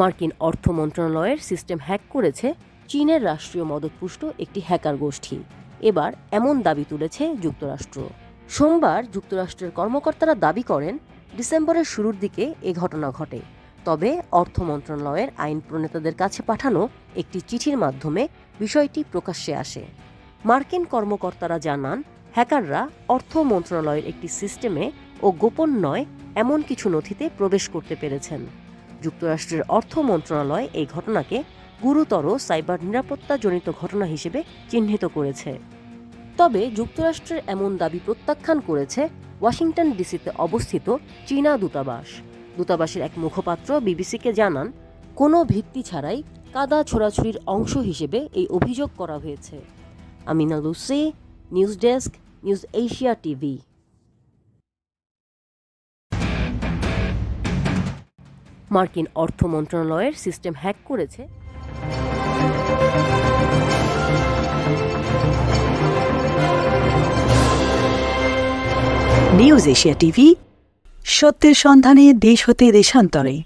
মার্কিন অর্থ মন্ত্রণালয়ের সিস্টেম হ্যাক করেছে চীনের রাষ্ট্রীয় মদতপুষ্ট একটি হ্যাকার গোষ্ঠী। এবার এমন দাবি তুলেছে যুক্তরাষ্ট্র। সোমবার যুক্তরাষ্ট্রের কর্মকর্তারা দাবি করেন, ডিসেম্বরের শুরুর দিকে এ ঘটনা ঘটে। তবে অর্থ মন্ত্রণালয়ের আইন প্রণেতাদের কাছে পাঠানো একটি চিঠির মাধ্যমে বিষয়টি প্রকাশ্যে আসে। মার্কিন কর্মকর্তারা জানান, হ্যাকাররা অর্থ মন্ত্রণালয়ের একটি সিস্টেমে ও গোপন নয়, এমন কিছু নথিতে প্রবেশ করতে পেরেছেন। যুক্তরাষ্ট্রের অর্থ মন্ত্রণালয় এই ঘটনাকে গুরুতর সাইবার নিরাপত্তাজনিত ঘটনা হিসেবে চিহ্নিত করেছে। তবে যুক্তরাষ্ট্রের এমন দাবি প্রত্যাখ্যান করেছে ওয়াশিংটন ডিসিতে অবস্থিত চীনা দূতাবাস। দূতাবাসের এক মুখপাত্র বিবিসিকে জানান, কোনো ভিত্তি ছাড়াই কাদা ছোড়াছুড়ির অংশ হিসেবে এই অভিযোগ করা হয়েছে। Amina Lucy, news desk, news Asia TV. মার্কিন অর্থ মন্ত্রণালয়ের সিস্টেম হ্যাক করেছে। নিউজ এশিয়া টিভি সত্যের সন্ধানে দেশ হতে দেশান্তরে।